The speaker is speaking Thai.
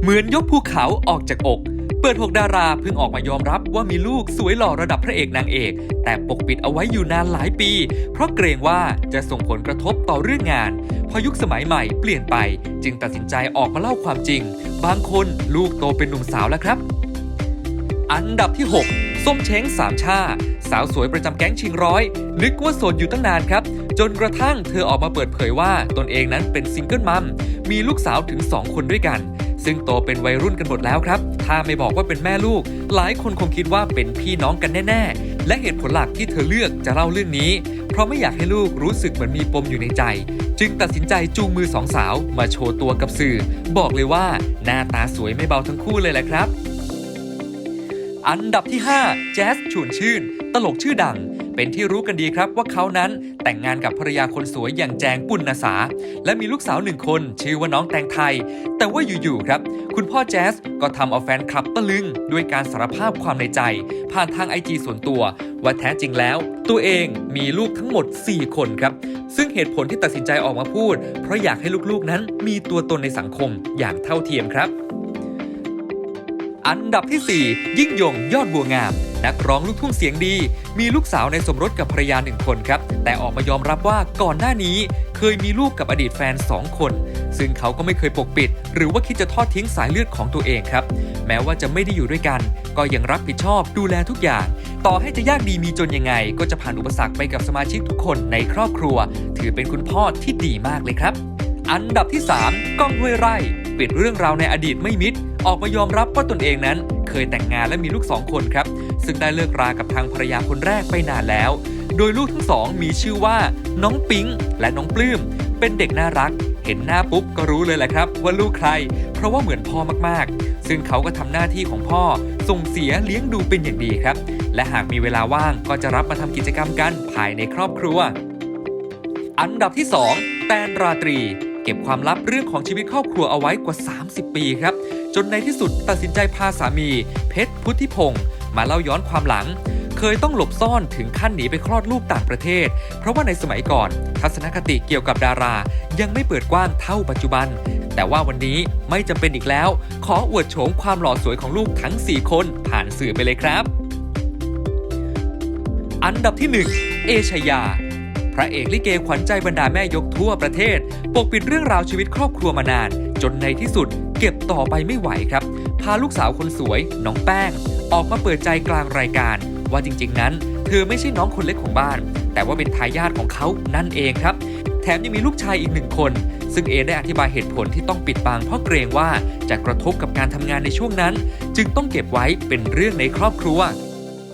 เหมือนยกภูเขาออกจากอก เปิดหกดาราเพิ่งออกมายอมรับว่ามีลูกสวยหล่อระดับพระเอกนางเอก แต่ปกปิดเอาไว้อยู่นานหลายปี เพราะเกรงว่าจะส่งผลกระทบต่อเรื่องงาน พอยุคสมัยใหม่เปลี่ยนไป จึงตัดสินใจออกมาเล่าความจริง บางคนลูกโตเป็นหนุ่มสาวแล้วครับ อันดับที่ 6 ส้มเช้งสามชาสาวสวยประจำแก๊งชิงร้อย นึกว่าโสดอยู่ตั้งนานครับ จนกระทั่งเธอออกมาเปิดเผยว่าตนเองนั้นเป็นซิงเกิลมัมมีลูกสาวถึง 2 คนด้วยกัน ซึ่งโตเป็นวัยรุ่นกันหมดแล้วครับ ถ้าไม่บอกว่าเป็นแม่ลูก หลายคนคงคิดว่าเป็นพี่น้องกันแน่ๆ และเหตุผลหลักที่เธอเลือกจะเล่าเรื่องนี้ เพราะไม่อยากให้ลูกรู้สึกเหมือนมีปมอยู่ในใจ จึงตัดสินใจจูงมือสองสาวมาโชว์ตัวกับสื่อ บอกเลยว่าหน้าตาสวยไม่เบาทั้งคู่เลยแหละครับ อันดับที่ 5 แจ๊สชวนชื่น ตลกชื่อดัง เป็นที่รู้กันดีครับว่าเขานั้นแต่งงานกับภรรยาคนสวยอย่างแจงปุณณสา และมีลูกสาวหนึ่งคน ชื่อว่าน้องแตงไทย แต่ว่าอยู่ๆครับ คุณพ่อแจ๊สก็ทำเอาแฟนคลับตะลึง ด้วยการสารภาพความในใจ ผ่านทางไอจีส่วนตัว ว่าแท้จริงแล้ว ตัวเองมีลูกทั้งหมด 4 คนครับ ซึ่งเหตุผลที่ตัดสินใจออกมาพูด เพราะอยากให้ลูกๆนั้นมีตัวตนในสังคมอย่างเท่าเทียมครับ อันดับที่ 4 ยิ่งยงยอดบัวงาม นักร้องลูกทุ่งเสียงดี มีลูกสาวในสมรสกับภรรยาหนึ่งคนครับ แต่ออกมายอมรับว่าก่อนหน้านี้เคยมีลูกกับอดีตแฟน 2 คน ซึ่งเขาก็ไม่เคยปกปิด หรือว่าคิดจะทอดทิ้งสายเลือดของตัวเองครับ แม้ว่าจะไม่ได้อยู่ด้วยกัน ก็ยังรับผิดชอบดูแลทุกอย่าง ต่อให้จะยากดีมีจนยังไง ก็จะผ่านอุปสรรคไปกับสมาชิกทุกคนในครอบครัว ถือเป็นคุณพ่อที่ดีมากเลยครับ อันดับที่ 3ก้องห้วยไร่ปิดเรื่องราวในอดีตไม่มิดออกมายอมรับว่าตนเองนั้น เคยแต่งงานและมีลูกสองคนครับ ซึ่งได้เลิกรากับทางภรรยาคนแรกไปนานแล้ว โดยลูกทั้งสองมีชื่อว่าน้องปิ๊งและน้องปลื้ม เป็นเด็กน่ารัก เห็นหน้าปุ๊บก็รู้เลยแหละครับ ว่าลูกใคร เพราะว่าเหมือนพ่อมากๆ ซึ่งเขาก็ทำหน้าที่ของพ่อ ส่งเสียเลี้ยงดูเป็นอย่างดีครับ และหากมีเวลาว่างก็จะรับมาทำกิจกรรมกันภายในครอบครัว อันดับที่ 2 แตนราตรีเก็บความลับเรื่องของชีวิตครอบครัวเอาไว้กว่า 30 ปีครับ จนในที่สุดตัดสินใจพาสามี เพชรพุทธิพงศ์ มาเล่าย้อนความหลัง เคยต้องหลบซ่อนถึงขั้นหนีไปคลอดลูกต่างประเทศ เพราะว่าในสมัยก่อน ทัศนคติเกี่ยวกับดารา ยังไม่เปิดกว้างเท่าปัจจุบัน แต่ว่าวันนี้ไม่จำเป็นอีกแล้ว ขออวดโฉมความหล่อสวยของลูกทั้ง 4 คนผ่านสื่อไปเลยครับ อันดับที่ 1 เอชยาพระเอกลิเกขวัญใจบรรดาแม่ยกทั่วประเทศ ปกปิดเรื่องราวชีวิตครอบครัวมานาน จนในที่สุด เก็บต่อไปไม่ไหวครับ พาลูกสาวคนสวย น้องแป้ง ออกมาเปิดใจกลางรายการ ว่าจริง ๆ นั้น เธอไม่ใช่น้องคนเล็กของบ้าน แต่ว่าเป็นทายาทของเขานั่นเองครับ แถมยังมีลูกชายอีกหนึ่งคน ซึ่งเอได้อธิบายเหตุผลที่ต้องปิดบังเพราะเกรงว่าจะกระทบกับการทำงานในช่วงนั้น จึงต้องเก็บไว้เป็นเรื่องในครอบครัว